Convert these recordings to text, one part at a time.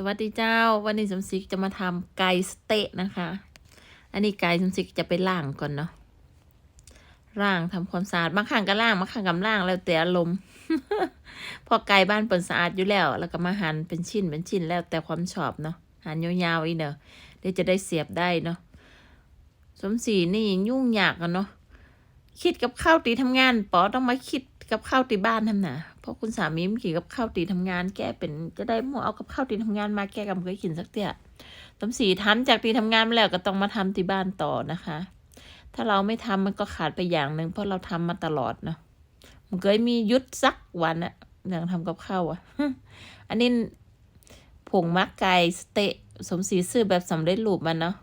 สวัสดีเจ้า วันนี้สมศรีจะมาทำไก่สเต๊ะนะคะ อันนี้ไก่สมศรีจะไปล่างก่อนเนาะล่างทำความสะอาดบางครั้งก็ล่างบางครั้งก็ล่างแล้วแต่อารมณ์พอไก่บ้านเปิดสะอาดอยู่แล้ว แล้วก็มาหั่นเป็นชิ้นเป็นชิ้นแล้วแต่ความชอบเนาะหั่นยาวๆอีเนาะเดี๋ยวจะได้เสียบได้เนาะสมศรีนี่ยุ่งยากอะเนาะคิดกับข้าวตีทำงานปอต้องมาคิดกับข้าวตีบ้านทำหน่ะเพ ราะคุณสามีมันขี่กับข้าวตีทำงาน แกเป็นจะได้หมเอากับข้าวตีทำงานมาแกกำเคยกินสักเตี้ยสมศรีทำจากตีทำงานมาแล้วก็ต้องมาทำที่บ้านต่อนะคะ ถ้าเราไม่ทำมันก็ขาดไปอย่างหนึ่งเพราะเราทำมาตลอดเนาะมันเคยมียุดสักวันอะอย่างทำกับข้าวอะอันนี้ผงมักไก่สเต๊ะสมศรีซื้อแบบสำเร็จรูปมันเนาะ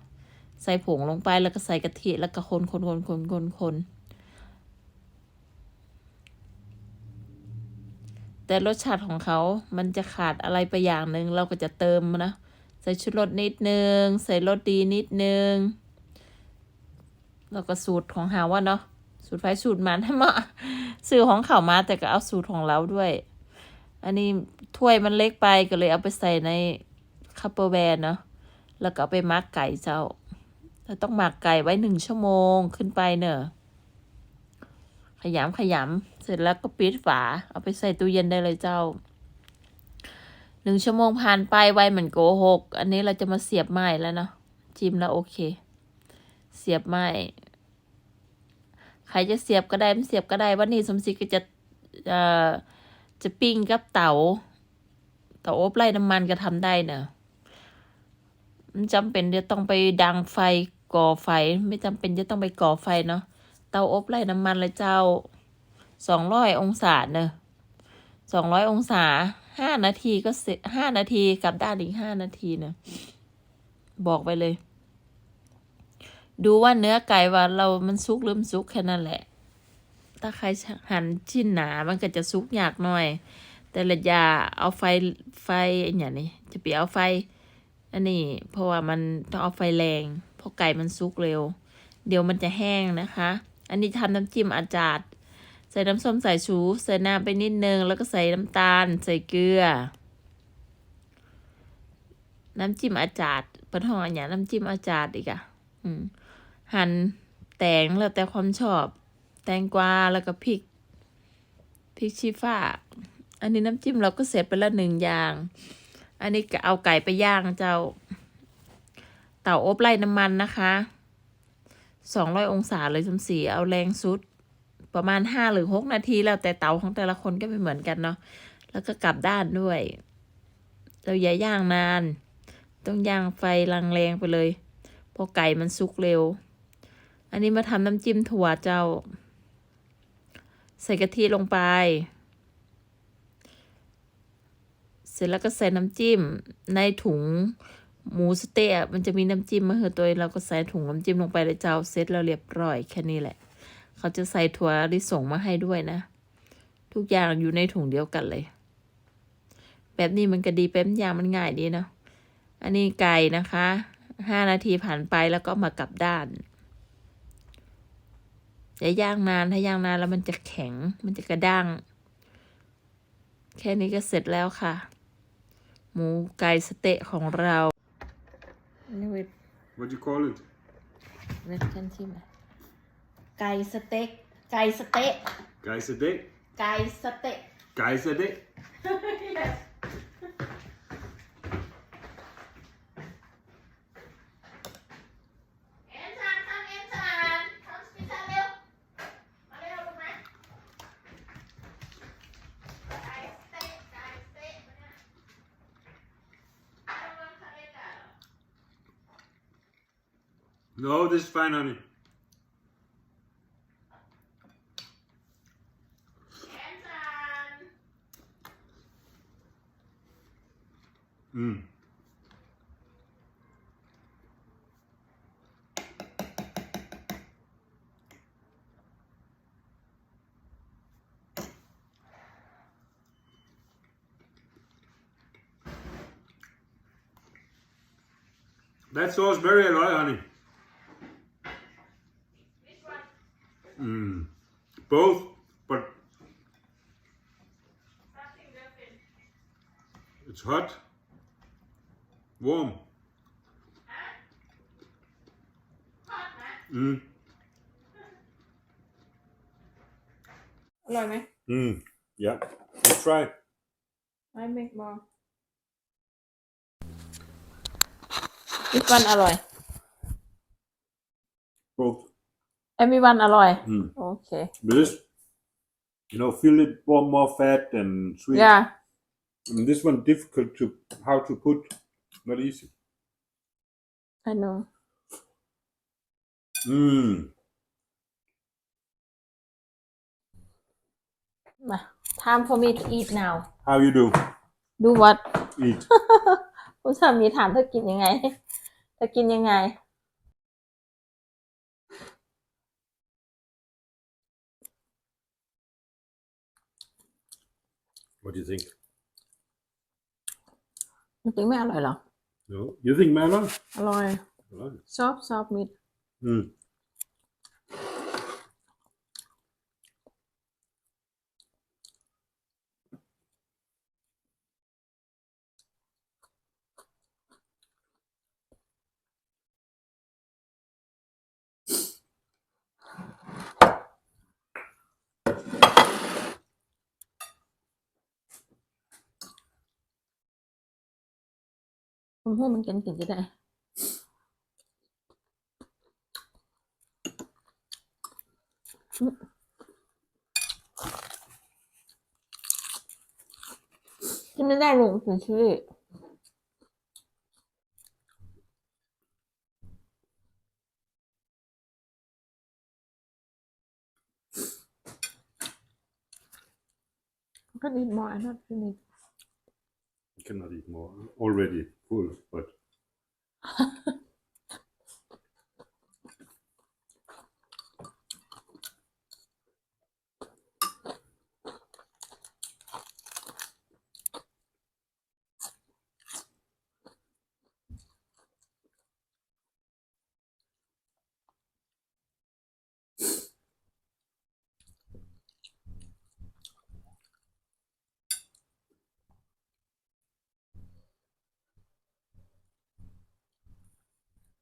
ใส่ผงลงไปแล้วก็ใส่กะทิแล้วก็คนคนคนคนคนคน แต่รสชาติของเขา มันจะขาดอะไรไปอย่างหนึ่งเราก็จะเติมนะ ใส่ชุดรสนิดนึง ใส่รสดีนิดนึง แล้วก็สูตรของเฮาว่าเนาะ สูตรไฟสูตรมันให้มาซื้อของเขามาแต่ก็เอาสูตรของเราด้วย อันนี้ถ้วยมันเล็กไปก็เลยเอาไปใส่ในคัพเปอร์แวนเนาะ แล้วก็ไปมักไก่เจ้าเราต้องหมักไก่ไว้หนึ่งชั่วโมงขึ้นไปเนอะ ยำขยำเสร็จแล้วก็ปิดฝา เอาไปใส่ตู้เย็นได้เลยเจ้าหนึ่งชั่วโมงผ่านไปไวเหมือนโกหก อันนี้เราจะมาเสียบไม้แล้วเนาะจิ้มแล้วโอเค เสียบไม้ใครจะเสียบก็ได้ไม่เสียบก็ได้ วันนี้สมศรีก็จะเอ่อจะปิ้งกับเตาเตาอบไร้น้ำมันก็ทำได้เนอะมันจำเป็นจะต้องไปดังไฟก่อไฟ ไม่จำเป็นจะต้องไปก่อไฟเนาะ ตาอบไร้น้ำมันเลยเจ้าสองร้อยองศาเนอะสองร้อยองศาห้านาทีก็เสร็จห้านาทีกลับด้านอีกห้านาทีเนอะบอกไปเลย ดูว่าเนื้อไก่ว่าเรามันสุกหรือมันสุกแค่นั้นแหละ ถ้าใครหั่นชิ้นหนามันก็จะสุกยากหน่อย แต่ละอยาเอาไฟไฟอย่างนี้จะไปเอาไฟ อันนี้ เพราะว่ามันต้องเอาไฟแรง เพราะไก่มันสุกเร็ว เดี๋ยวมันจะแห้งนะคะ อันนี้ทำน้ำจิ้มอาจาดใส่น้ำส้มสายชู ใส่น้ำไปนิดนึง แล้วก็ใส่น้ำตาล ใส่เกลือ น้ำจิ้มอาจาดเป็นห้องอันเนี้น้ำจิ้มอาจาดอีกอะอืมหั่นแตงแล้วแต่ความชอบ แตงกวาแล้วก็พริกพริกชี้ฟ้า อันนี้น้ำจิ้มเราก็เสร็จไปแล้วหนึ่งอย่าง อันนี้ก็เอาไก่ไปย่างเจ้า เต่าอบไร้น้ำมันนะคะ สองร้อยองศาเลยสมศรีเอาแรงสุด ประมาณห้าหรือหกนาทีแล้วแต่เตาของแต่ละคนก็ไม่เหมือนกันเนาะแล้วก็กลับด้านด้วย เราอย่าย่างนาน ต้องย่างไฟแรงๆไปเลยเพราะไก่มันสุกเร็ว อันนี้มาทำน้ำจิ้มถั่วเจ้า ใส่กะทิลงไป เสร็จแล้วก็ใส่น้ำจิ้มในถุง หมูสเต๊ะมันจะมีน้ำจิ้มมาเหอตัวเราก็ใส่ถุงน้ำจิ้มลงไปเลยเจ้าเสร็จแล้วเรียบร้อยแค่นี้แหละ เขาจะใส่ถั่วลิสงมาให้ด้วยนะ ทุกอย่างอยู่ในถุงเดียวกันเลย แบบนี้มันก็ดีเป็นอย่างมันง่ายดีเนาะอันนี้ไก่นะคะห้านาทีผ่านไปแล้วก็มากลับด้านอย่าย่างนานถ้าย่างนานแล้วมันจะแข็งมันจะกระด้าง แค่นี้ก็เสร็จแล้วค่ะ หมูไก่สเต๊ะของเรา What do you call it? เวทกันชิมไก่สเต็ก ไก่สเต๊ะ Keizedik? ไก่สเต๊ะ Keizedik? Ensam, No, this is fine, honey. Hmm. That sauce very alive, honey. Both, but Something different. it's hot. warm. Mm. อร่อยไหม Mm. Yeah. Let's try. ไม่เมกบอลอีกวันอร่อย Both. เอมีวันอร่อย Mm. โอเค But this, you know, feel it more, more fat and sweet. ย่า And this one difficult to how to put. Not easy. I know Mm. มา time for me to eat now How you do? do what Eat. ผู้สามีถามเธอกินยังไง เธอกินยังไง what do you think? จริงๆไม่อร่อยเหรอ No. You think melon? อร่อย Right. ชอบชอบมิด Mm. ผมพูดมันกินกินจะได้กินไม่ได้ลงถึงชื่อก็นิดมออันนั้นนิด cannot eat more. Already full, but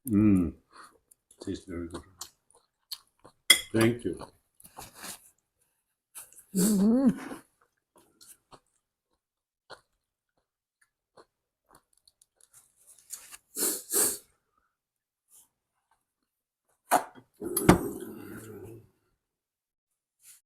mm. tastes very good. Thank you. อืม